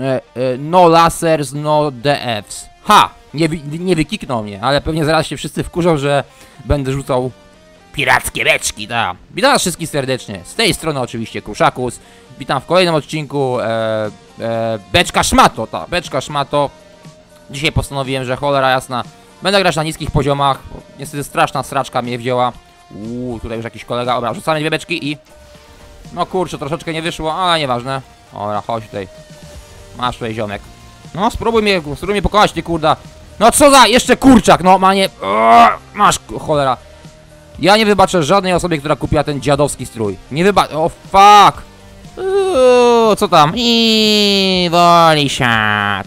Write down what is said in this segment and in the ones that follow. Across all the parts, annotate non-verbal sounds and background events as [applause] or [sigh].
E, e, no lasers, no DFs. Ha! Nie, nie wykiknął mnie, ale pewnie zaraz się wszyscy wkurzą, że będę rzucał pirackie beczki, tak. Witam was wszystkich serdecznie. Z tej strony oczywiście Kruszakus. Witam w kolejnym odcinku e, e, Beczka Szmato, ta Beczka Szmato. Dzisiaj postanowiłem, że cholera jasna, będę grać na niskich poziomach. Niestety straszna sraczka mnie wzięła. Uuu, tutaj już jakiś kolega. Dobra, rzucamy dwie beczki i... No kurczę, troszeczkę nie wyszło, ale nieważne. Dobra, chodź tutaj. Masz tutaj ziomek. No, spróbuj mnie, spróbuj mnie pokonać, ty kurda. No co za, jeszcze kurczak, no manie. Eee, Masz, cholera. Ja nie wybaczę żadnej osobie, która kupiła ten dziadowski strój. Nie wybaczę, o fuck. Uuu, co tam? I woli siat.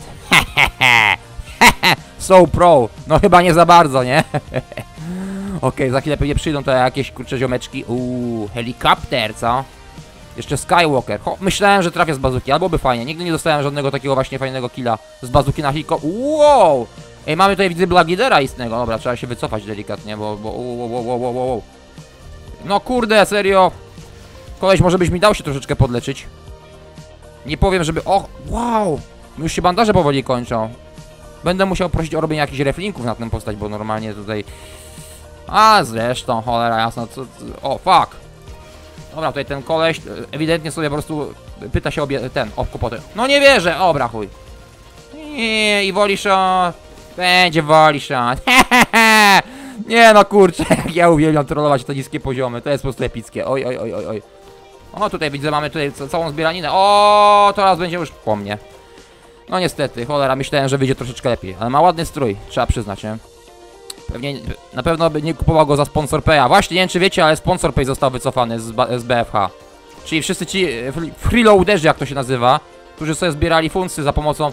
so pro. No chyba nie za bardzo, nie? [laughs] Okej, za chwilę pewnie przyjdą to jakieś kurcze ziomeczki. Uuu, helikopter, co? Jeszcze Skywalker. Ho, myślałem, że trafię z bazuki, albo by fajnie. Nigdy nie dostałem żadnego takiego właśnie fajnego killa z bazuki na heliko. Wow! Ej, mamy tutaj widzę Blagidera istnego. Dobra, trzeba się wycofać delikatnie, bo... bo wow, wow, wow, wow, wow. No kurde, serio. Koleś, może byś mi dał się troszeczkę podleczyć. Nie powiem, żeby... O, wow! Już się bandaże powoli kończą. Będę musiał prosić o robienie jakichś reflinków na tę postać, bo normalnie tutaj... A zresztą, cholera jasna, co- O, fuck! Dobra, tutaj ten koleś e, ewidentnie sobie po prostu pyta się obie... ten, o kłopoty. No nie wierzę, obra chuj. Nie, i woli shot. Będzie woli shot. [laughs] Nie no kurczę, [laughs] jak ja uwielbiam trollować te niskie poziomy, to jest po prostu epickie. Oj, oj, oj, oj, oj. O, tutaj widzę, mamy tutaj ca- całą zbieraninę. O, teraz będzie już po mnie. No niestety, cholera, myślałem, że wyjdzie troszeczkę lepiej, ale ma ładny strój, trzeba przyznać, nie? Pewnie, na pewno by nie kupował go za sponsor Paya. Właśnie, nie wiem czy wiecie, ale sponsor Pay został wycofany z, z BFH. Czyli wszyscy ci e, free- freeloaderzy, jak to się nazywa, którzy sobie zbierali funkcje za pomocą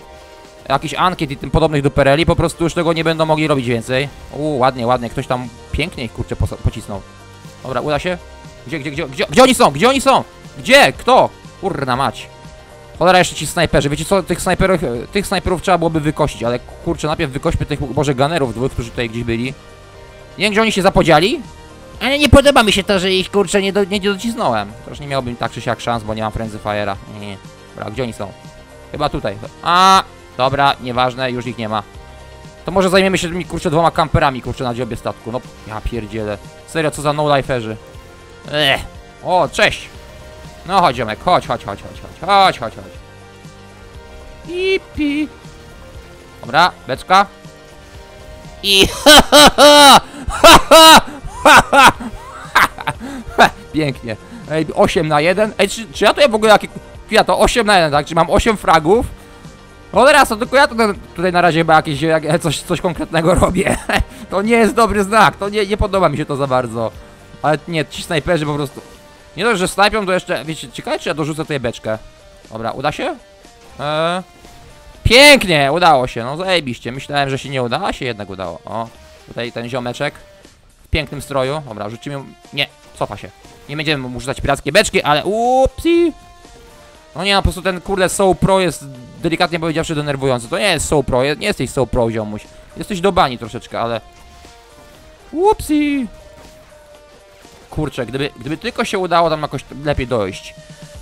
jakichś ankiet i tym podobnych do Pereli, po prostu już tego nie będą mogli robić więcej. Uuu, ładnie, ładnie, ktoś tam pięknie ich kurczę pocisnął. Dobra, uda się? Gdzie, gdzie, gdzie, gdzie, gdzie oni są? Gdzie oni są? Gdzie? Kto? Kurna mać. Cholera, jeszcze ci snajperzy. Wiecie co, tych snajperów, tych snajperów trzeba byłoby wykosić, ale kurczę, najpierw wykośmy tych, może gunnerów dwóch, którzy tutaj gdzieś byli. Nie wiem, gdzie oni się zapodzieli, ale nie podoba mi się to, że ich kurczę nie, do, nie docisnąłem. Też nie miałbym tak czy siak szans, bo nie mam Frenzy Fire'a. Nie, nie. Dobra, gdzie oni są? Chyba tutaj. A, dobra, nieważne, już ich nie ma. To może zajmiemy się tymi kurczę dwoma kamperami kurczę na dziobie statku. No, ja pierdzielę. Serio, co za no-life'erzy. Ech. O, cześć. No chodź, ziomek, chodź, chodź, chodź, chodź, chodź, chodź, chodź, chodź. Ipi. Dobra, beczka. I ha ha ha ha ha ha Pięknie. Ej, 8 na 1. Ej, czy, czy ja to ja w ogóle jakie... Ja to 8 na 1, tak? Czy mam 8 fragów? No teraz to tylko ja tutaj, tutaj na razie chyba jakieś jak, coś, coś konkretnego robię. [laughs] to nie jest dobry znak, to nie, nie podoba mi się to za bardzo. Ale nie, ci snajperzy po prostu... Nie dość, że snajpią, to jeszcze... Wiecie, ciekawe czy ja dorzucę tutaj beczkę. Dobra, uda się? Eee... Pięknie, udało się, no zajebiście. Myślałem, że się nie uda, a się jednak udało. O, tutaj ten ziomeczek w pięknym stroju. Dobra, rzucimy... Nie, cofa się. Nie będziemy mu rzucać pirackie beczki, ale upsi. No nie, no po prostu ten kurde Soul Pro jest delikatnie powiedziawszy denerwujący. To nie jest Soul Pro, nie jesteś Soul Pro ziomuś. Jesteś do bani troszeczkę, ale... Upsi. Kurczę, gdyby, gdyby tylko się udało tam jakoś lepiej dojść,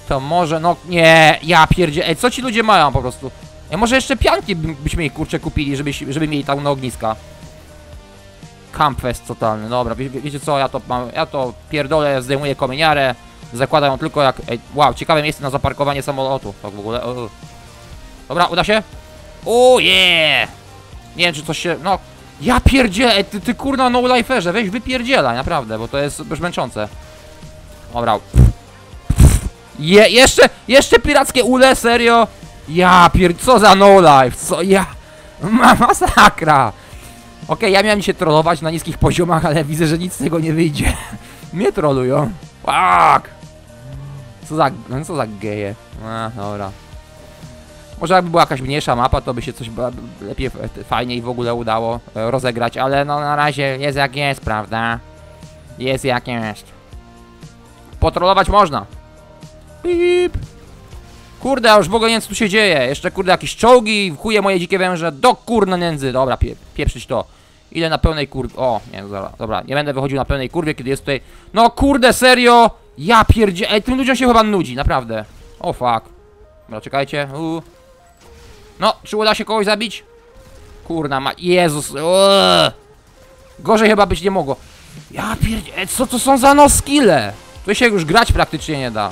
to może, no nie, ja pierdzie... Ej, co ci ludzie mają po prostu? Ej, może jeszcze pianki by- byśmy jej kurczę kupili, żeby, żeby mieli tam na ogniska. Campfest totalny, dobra, wie, wie- wiecie co, ja to mam, ja to pierdolę, zdejmuję kominiarę, zakładam ją tylko jak, ej, wow, ciekawe miejsce na zaparkowanie samolotu, tak w ogóle, o. Dobra, uda się? O yeah! Nie wiem, czy coś się, no, ja pierdzielę, ej, ty, ty kurna no liferze, weź wypierdzielaj, naprawdę, bo to jest już męczące. Dobra. Je, jeszcze, jeszcze pirackie ule, serio? Ja pier... co za no life, co ja... Ma, masakra! Okej, ja miałem się trollować na niskich poziomach, ale widzę, że nic z tego nie wyjdzie. [laughs] Mnie trolują. Fuck! Co za... no co za geje. A, dobra. Może jakby była jakaś mniejsza mapa, to by się coś lepiej, e, fajniej w ogóle udało e, rozegrać, ale no na razie jest jak jest, prawda? Jest jak jest. Potrolować można. Pip. Kurde, już w ogóle nie wiem co tu się dzieje. Jeszcze kurde jakieś czołgi, chuje moje dzikie węże, do kurna nędzy. Dobra, pie, pieprzyć to. Ile na pełnej kurwie. O, nie, no dobra, dobra, nie będę wychodził na pełnej kurwie, kiedy jest tutaj. No kurde, serio! Ja pierdzie. Ej, tym ludziom się chyba nudzi, naprawdę. O fuck. Dobra, czekajcie. Uuu. No, czy uda się kogoś zabić? Kurna ma... Jezus. Uuu. Gorzej chyba być nie mogło. Ja pierdzie... Co to są za no skille? Tu się już grać praktycznie nie da.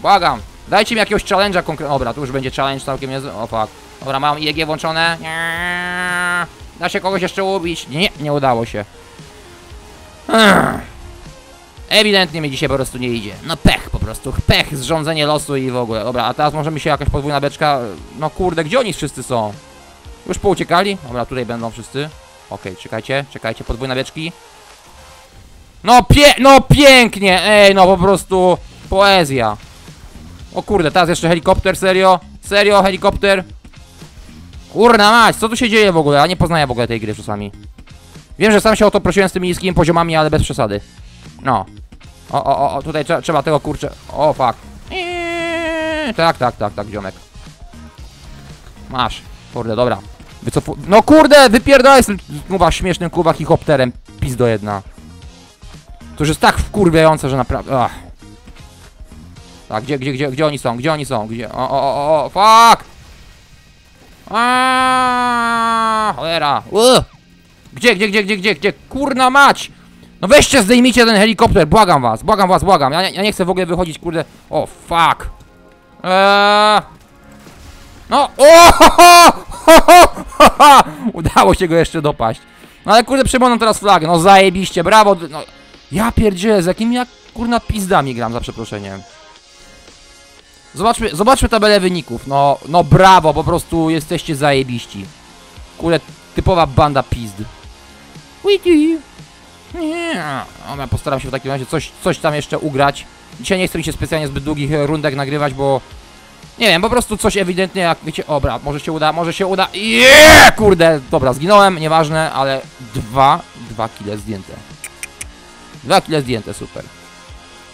Błagam. Dajcie mi jakiegoś challenge'a konkretnego. Dobra, tu już będzie challenge całkiem niezły. O fuck. Dobra, mam IEG włączone. Nie. Da się kogoś jeszcze ubić. Nie, nie udało się. Ewidentnie mi dzisiaj po prostu nie idzie. No pech prostu. Pech, zrządzenie losu i w ogóle. Dobra, a teraz może mi się jakaś podwójna beczka... No kurde, gdzie oni wszyscy są? Już pouciekali? Dobra, tutaj będą wszyscy. Okej, czekajcie, czekajcie, podwójne beczki. No pie... No pięknie! Ej, no po prostu... Poezja. O kurde, teraz jeszcze helikopter, serio? Serio, helikopter? Kurna mać, co tu się dzieje w ogóle? Ja nie poznaję w ogóle tej gry czasami. Wiem, że sam się o to prosiłem z tymi niskimi poziomami, ale bez przesady. No. O, o, o, tutaj trze trzeba tego kurczę. O, fuck. Eee, tak, tak, tak, tak, ziomek. Masz. Kurde, dobra. Wycofu... No kurde, wypierdalaj z tym, kurwa, śmiesznym, kurwa, helikopterem. Pizdo jedna. To już jest tak wkurwiające, że naprawdę... Tak, gdzie, gdzie, gdzie, gdzie oni są? Gdzie oni są? Gdzie? O, o, o, o, fuck! Aaaa, cholera. Uh. Gdzie, gdzie, gdzie, gdzie, gdzie, gdzie? Kurna mać! No weźcie, zdejmijcie ten helikopter, błagam was, błagam was, błagam. Ja, ja nie chcę w ogóle wychodzić, kurde. O, fuck. Eee... No, o, ho, ho, ho, ho, ho. Udało się go jeszcze dopaść. No ale kurde, przypomnę teraz flagę, no zajebiście, brawo. No, ja pierdzielę, z jakimi jak kurna pizdami gram, za przeproszeniem. Zobaczmy, zobaczmy tabelę wyników. No, no brawo, po prostu jesteście zajebiści. Kurde, typowa banda pizd. Wiki. Nie, dobra, postaram się w takim razie coś, coś tam jeszcze ugrać. Dzisiaj nie chcę mi się specjalnie zbyt długich rundek nagrywać, bo... Nie wiem, po prostu coś ewidentnie jak wiecie... Dobra, może się uda, może się uda... Yeah! Kurde, dobra, zginąłem, nieważne, ale dwa, dwa kile zdjęte. Dwa kile zdjęte, super.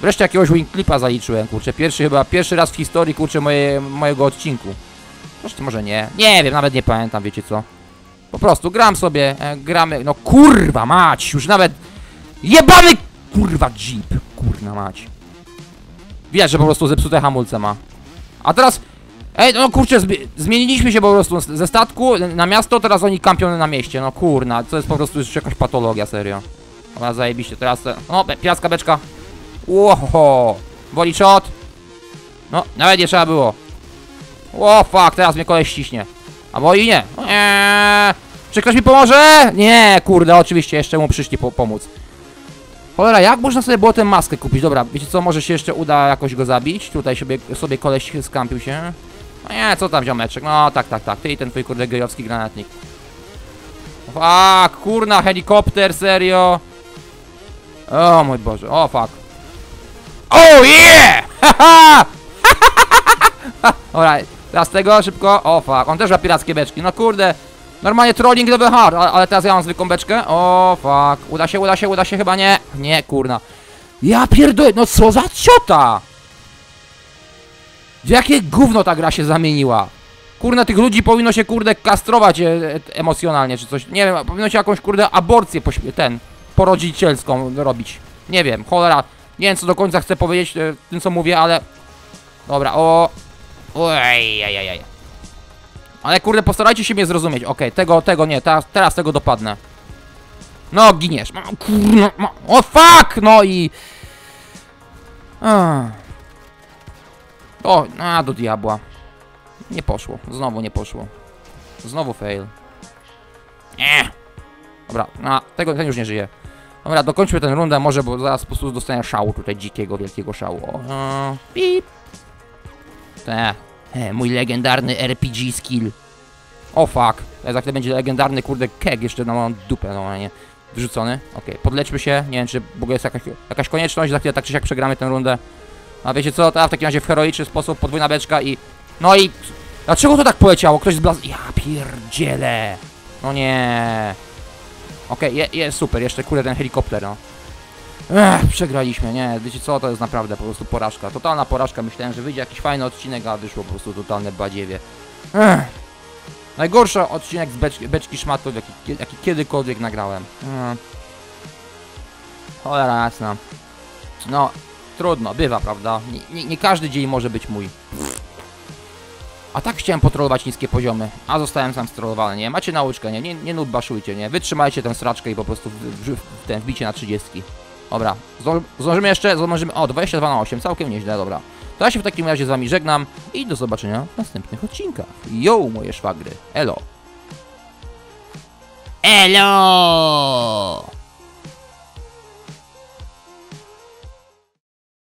Wreszcie jakiegoś wing clipa zaliczyłem, kurczę, pierwszy chyba, pierwszy raz w historii, kurczę, moje, mojego odcinku. Zresztą może nie, nie wiem, nawet nie pamiętam, wiecie co. Po prostu gram sobie, e, gramy, no kurwa mać, już nawet jebany kurwa jeep, kurna mać. Widać, że po prostu zepsute hamulce ma. A teraz, ej, no kurczę, zmi- zmieniliśmy się po prostu ze statku na miasto, teraz oni kampią na mieście, no kurna, to jest po prostu już jakaś patologia, serio. Dobra, zajebiście, teraz, te- no, piracka beczka. Łoho, woli shot. No, nawet nie trzeba było. O fuck, teraz mnie koleś ściśnie. Albo i nie. Eee, czy ktoś mi pomoże? Nie, kurde, oczywiście, jeszcze mu przyszli po pomóc. Cholera, jak można sobie było tę maskę kupić? Dobra, wiecie co, może się jeszcze uda jakoś go zabić. Tutaj sobie, sobie koleś skampił się. No nie, co tam ziomeczek? No tak, tak, tak. Ty i ten twój kurde gejowski granatnik. Fuck, kurna, helikopter, serio. O mój Boże, o fuck. Oh yeah! Haha! [laughs] Alright, teraz tego szybko. O fuck, on też ma pirackie beczki. No kurde. Normalnie trolling level hard, ale, teraz ja mam zwykłą beczkę. O fuck. Uda się, uda się, uda się chyba nie. Nie, kurna. Ja pierdolę, no co za ciota! Jakie gówno ta gra się zamieniła? Kurna, tych ludzi powinno się kurde kastrować e, e, emocjonalnie czy coś. Nie wiem, powinno się jakąś kurde aborcję ten porodzicielską robić. Nie wiem, cholera. Nie wiem co do końca chcę powiedzieć e, tym co mówię, ale Dobra, o. Oj, aj, aj, aj. Ale kurde, postarajcie się mnie zrozumieć. Okej, tego, tego nie, teraz, teraz tego dopadnę. No, giniesz. No, Kurno, no, o fuck! No i... Ach. O, a do diabła. Nie poszło, znowu nie poszło. Znowu fail. Nie. Dobra, a, tego, ten już nie żyje. Dobra, dokończmy tę rundę może, bo zaraz po prostu dostanę szału tutaj, dzikiego, wielkiego szału. O, pip. Te, mój legendarny RPG skill. O fuck, za chwilę będzie legendarny kurde keg jeszcze na moją dupę normalnie wrzucony. Okej, podlećmy się, nie wiem czy w ogóle jest jakaś, jakaś konieczność, za chwilę tak czy siak przegramy tę rundę. A wiecie co, ta w takim razie w heroiczny sposób, podwójna beczka i... No i... Dlaczego to tak poleciało? Ktoś zblaz... Ja pierdzielę! No nie. Okej, je, jest super, jeszcze kurde ten helikopter, no. Ech, przegraliśmy, nie, wiecie co, to jest naprawdę po prostu porażka. Totalna porażka, myślałem, że wyjdzie jakiś fajny odcinek, a wyszło po prostu totalne badziewie. Ech. Najgorszy odcinek z beczki, beczki szmatów, jaki, jaki kiedykolwiek nagrałem. Mm. Cholera jasna. No, Trudno, bywa, prawda? Nie, nie, nie każdy dzień może być mój. A tak chciałem potrolować niskie poziomy, a zostałem sam strollowany, nie? Macie nauczkę, nie? Nie, nie nudbaszujcie, nie? Wytrzymajcie tę straczkę i po prostu w, w, w, ten wbicie na 30. Dobra, Zdąż, zdążymy jeszcze, zdążymy, o 22 na 8, całkiem nieźle, dobra. To ja się w takim razie z wami żegnam i do zobaczenia w następnych odcinkach. Yo, moje szwagry, elo! Elo!